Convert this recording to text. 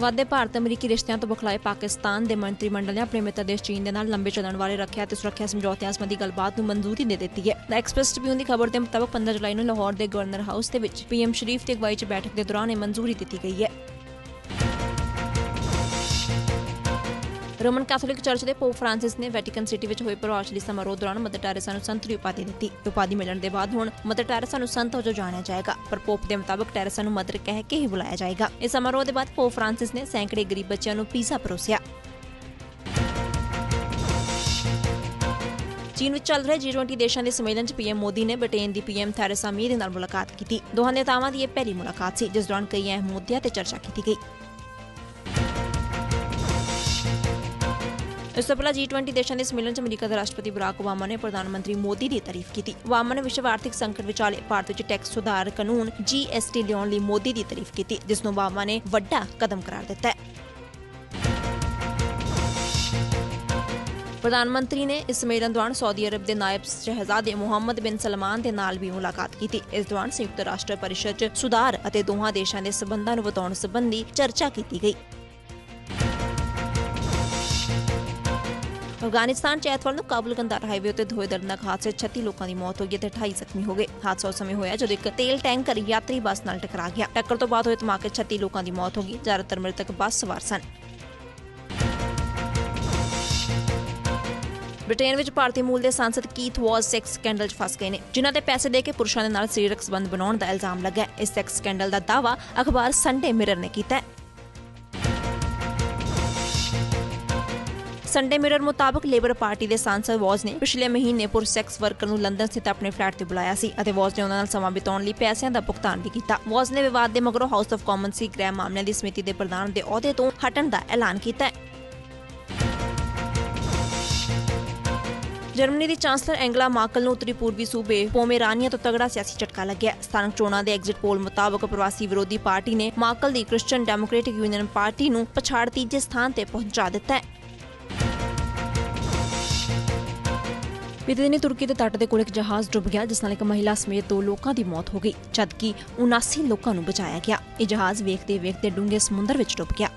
ਵਾਧੇ ਭਾਰਤ ਅਮਰੀਕੀ ਰਿਸ਼ਤਿਆਂ ਤੋਂ ਬਖਲਾਏ ਪਾਕਿਸਤਾਨ ਦੇ ਮੰਤਰੀ ਮੰਡਲ ਨੇ ਆਪਣੇ ਮਿੱਤਰ ਦੇਸ਼ ਚੀਨ ਦੇ ਨਾਲ ਲੰਬੇ ਚੱਲਣ ਵਾਲੇ ਰੱਖਿਆ ਤੇ ਸੁਰੱਖਿਆ ਸਮਝੌਤਿਆਂ ਸੰਬੰਧੀ ਗੱਲਬਾਤ ਨੂੰ ਮਨਜ਼ੂਰੀ ਦੇ ਦਿੱਤੀ ਹੈ। ਦ ਐਕਸਪ੍ਰੈਸ ਟ੍ਰਿਬਿਊਨ ਦੀ ਖਬਰ ਦੇ ਮੁਤਾਬਕ 15 ਜੁਲਾਈ ਨੂੰ ਲਾਹੌਰ ਦੇ ਗਵਰਨਰ ਹਾਊਸ ਦੇ ਵਿੱਚ ਪੀਐਮ ਸ਼ਰੀਫ ਦੀ ਅਗਵਾਈ 'ਚ ਬੈਠਕ ਦੇ ਦੌਰਾਨ ਇਹ ਮਨਜ਼ੂਰੀ ਦਿੱਤੀ ਗਈ ਹੈ। ਰੋਮਨ ਕੈਥੋਲਿਕ ਚਰਚ ਦੇ ਪੋਪ ਫ੍ਰਾਂਸਿਸ ਨੇ ਵੈਟੀਕਨ ਸਿਟੀ ਵਿੱਚ ਹੋਏ ਪ੍ਰਭਾਵਸ਼ਾਲੀ ਸਮਾਰੋਹ ਦੌਰਾਨ ਮਦਰ ਟੈਰੇਸਾ ਨੂੰ ਸੰਤ ਦੀ ਉਪਾਧੀ ਦਿੱਤੀ। ਉਪਾਧੀ ਮਿਲਣ ਦੇ ਬਾਅਦ ਹੁਣ ਮਦਰ ਟੈਰੇਸਾ ਨੂੰ ਸੰਤ ਵਜੋਂ ਜਾਣਿਆ ਜਾਏਗਾ, ਪਰ ਪੋਪ ਦੇ ਮੁਤਾਬਕ ਟੈਰੇਸਾ ਨੂੰ ਮਦਰ ਕਹਿ ਕੇ ਹੀ ਬੁਲਾਇਆ ਜਾਏਗਾ। ਇਸ ਸਮਾਰੋਹ ਦੇ ਬਾਅਦ ਪੋਪ ਫ੍ਰਾਂਸਿਸ ਨੇ ਸੈਂਕੜੇ ਗਰੀਬ ਬੱਚਿਆਂ ਨੂੰ ਪੀਜ਼ਾ ਪਰੋਸਿਆ। ਚੀਨ ਵਿੱਚ ਚੱਲ ਰਹੇ G20 ਦੇਸ਼ਾਂ ਦੇ ਸੰਮੇਲਨ 'ਚ ਪੀਐਮ ਮੋਦੀ ਨੇ ਬ੍ਰਿਟੇਨ ਦੀ ਪੀਐਮ ਥੈਰੇਸਾ ਮੇ ਦੇ ਨਾਲ ਮੁਲਾਕਾਤ ਕੀਤੀ। ਦੋਹਾਂ ਨੇਤਾਵਾਂ ਦੀ ਇਹ ਪਹਿਲੀ ਮੁਲਾਕਾਤ ਸੀ, ਜਿਸ ਦੌਰਾਨ ਕਈ ਅਹਿਮ ਮੁੱਦਿਆਂ ਤੇ ਚਰਚਾ ਕੀਤੀ ਗਈ। ਇਸ ਤੋਂ ਪਹਿਲਾਂ G20 ਦੇਸ਼ਾਂ ਦੇ ਸੰਮੇਲਨ 'ਚ ਅਮਰੀਕਾ ਦੇ ਰਾਸ਼ਟਰਪਤੀ ਬਰਾਕ ਓਬਾਮਾ ਨੇ ਪ੍ਰਧਾਨ ਮੰਤਰੀ ਮੋਦੀ ਦੀ ਤਾਰੀਫ ਕੀਤੀ। ਓਬਾਮਾ ਨੇ ਵਿਸ਼ਵ ਆਰਥਿਕ ਸੰਕਟ ਵਿਚਾਲੇ ਭਾਰਤ ਵਿੱਚ ਟੈਕਸ ਸੁਧਾਰ ਕਾਨੂੰਨ GST ਲਿਆਉਣ ਲਈ ਮੋਦੀ ਦੀ ਤਾਰੀਫ ਕੀਤੀ, ਜਿਸ ਨੂੰ ਓਬਾਮਾ ਨੇ ਵੱਡਾ ਕਦਮ ਕਰਾਰ ਦਿੱਤਾ ਹੈ। ਪ੍ਰਧਾਨ ਮੰਤਰੀ ਨੇ ਇਸ ਸੰਮੇਲਨ ਦੌਰਾਨ ਸਾਊਦੀ ਅਰਬ ਦੇ ਨਾਇਬ ਸ਼ਹਿਜ਼ਾਦੇ ਮੁਹੰਮਦ ਬਿਨ ਸਲਮਾਨ ਦੇ ਨਾਲ ਵੀ ਮੁਲਾਕਾਤ ਕੀਤੀ। ਇਸ ਦੌਰਾਨ ਸੰਯੁਕਤ ਰਾਸ਼ਟਰ ਪਰਿਸ਼ਦ 'ਚ ਸੁਧਾਰ ਅਤੇ ਦੋਹਾਂ ਦੇਸ਼ਾਂ ਦੇ ਸਬੰਧਾਂ ਨੂੰ ਵਧਾਉਣ ਸੰਬੰਧੀ ਚਰਚਾ ਕੀਤੀ ਗਈ। ਅਫਗਾਨਿਸਤਾਨ ਚ ਐਤਵਾਰ ਨੂੰ ਕਾਬੁਲ ਕੰਦਾਰ ਹਾਈਵੇ ਉੱਤੇ ਹੋਏ ਦਰਦਨਾਕ ਹਾਦਸੇ 36 ਲੋਕਾਂ ਦੀ ਮੌਤ ਹੋ ਗਈ ਤੇ 28 ਜ਼ਖਮੀ ਹੋ ਗਏ। ਹਾਦਸਾ ਉਸ ਸਮੇਂ ਹੋਇਆ ਜਦੋਂ ਇੱਕ ਤੇਲ ਟੈਂਕਰ ਯਾਤਰੀ ਬੱਸ ਨਾਲ ਟਕਰਾ ਗਿਆ। ਟੱਕਰ ਤੋਂ ਬਾਅਦ ਹੋਏ ਧਮਾਕੇ 36 ਲੋਕਾਂ ਦੀ ਮੌਤ ਹੋ ਗਈ। ਜ਼ਿਆਦਾਤਰ ਮ੍ਰਿਤਕ ਬੱਸ ਸਵਾਰ ਸਨ। ਬ੍ਰਿਟੇਨ ਵਿੱਚ ਭਾਰਤੀ ਮੂਲ ਦੇ ਸਾਂਸਦ ਕੀਥ ਵਾਜ਼ ਸੈਕਸ ਸਕੈਂਡਲ 'ਚ ਫਸ ਗਏ ਨੇ, ਜਿਨ੍ਹਾਂ ਤੇ ਪੈਸੇ ਦੇ ਕੇ ਪੁਰਸ਼ਾਂ ਦੇ ਨਾਲ ਸਰੀਰਕ ਸੰਬੰਧ ਬਣਾਉਣ ਦਾ ਇਲਜ਼ਾਮ ਲੱਗਾ ਹੈ। ਇਸ ਸੈਕਸ ਸਕੈਂਡਲ ਦਾ ਦਾਅਵਾ ਅਖਬਾਰ ਸੰਡੇ ਮਿਰਰ ਨੇ ਕੀਤਾ ਹੈ। ਸੰਡੇ ਮਿਰਰ ਮੁਤਾਬਕ ਲੇਬਰ ਪਾਰਟੀ ਦੇ ਸਾਂਸਦ ਵਾਜ਼ ਨੇ ਪਿਛਲੇ ਮਹੀਨੇ ਪੁਰ ਸੈਕਸ ਵਰਕਰ ਨੂੰ ਲੰਡਨ ਸਥਿਤ ਆਪਣੇ ਫਲੈਟ ਤੇ ਬੁਲਾਇਆ ਸੀ ਅਤੇ ਵਾਜ਼ ਨੇ ਉਹਨਾਂ ਨਾਲ ਸਮਾਂ ਬਿਤਾਉਣ ਲਈ ਪੈਸਿਆਂ ਦਾ ਭੁਗਤਾਨ ਵੀ ਕੀਤਾ। ਵਾਜ਼ ਨੇ ਵਿਵਾਦ ਦੇ ਮਗਰੋਂ ਹਾਊਸ ਆਫ ਕਾਮਨਸ ਦੀ ਗ੍ਰਹਿ ਮਾਮਲਿਆਂ ਦੀ ਸਮਿਤੀ ਦੇ ਪ੍ਰਧਾਨ ਦੇ ਅਹੁਦੇ ਤੋਂ ਹਟਣ ਦਾ ਐਲਾਨ ਕੀਤਾ ਹੈ। ਜਰਮਨੀ ਦੀ ਚਾਂਸਲਰ ਐਂਗਲਾ ਮਾਰਕਲ ਨੂੰ ਉੱਤਰੀ ਪੂਰਬੀ ਸੂਬੇ ਪੋਮੇਰਾਨੀਆ ਤੋਂ ਤਗੜਾ ਸਿਆਸੀ ਝਟਕਾ ਲੱਗਿਆ। ਸਥਾਨਕ ਚੋਣਾਂ ਦੇ ਐਗਜ਼ਿਟ ਪੋਲ ਮੁਤਾਬਕ ਪ੍ਰਵਾਸੀ ਵਿਰੋਧੀ ਪਾਰਟੀ ਨੇ ਮਾਰਕਲ ਦੀ ਕ੍ਰਿਸਚੀਅਨ ਡੈਮੋਕ੍ਰੈਟਿਕ ਯੂਨੀਅਨ ਪਾਰਟੀ ਨੂੰ ਪਛਾੜ ਤੀਜੇ ਸਥਾਨ ਤੇ ਪਹੁੰਚਾ ਦਿੱਤਾ ਹੈ। ਬੀਤੇ ਦਿਨੀ ਤੁਰਕੀ ਦੇ ਤੱਟ ਦੇ ਕੋਲ ਇੱਕ ਜਹਾਜ਼ ਡੁੱਬ ਗਿਆ, ਜਿਸ ਨਾਲ ਇੱਕ ਮਹਿਲਾ ਸਮੇਤ ਦੋ ਲੋਕਾਂ ਦੀ ਮੌਤ ਹੋ ਗਈ, ਜਦਕਿ 79 ਲੋਕਾਂ ਨੂੰ ਬਚਾਇਆ ਗਿਆ। ਇਹ ਜਹਾਜ਼ ਵੇਖਦੇ ਵੇਖਦੇ ਡੂੰਘੇ ਸਮੁੰਦਰ ਵਿੱਚ ਡੁੱਬ ਗਿਆ।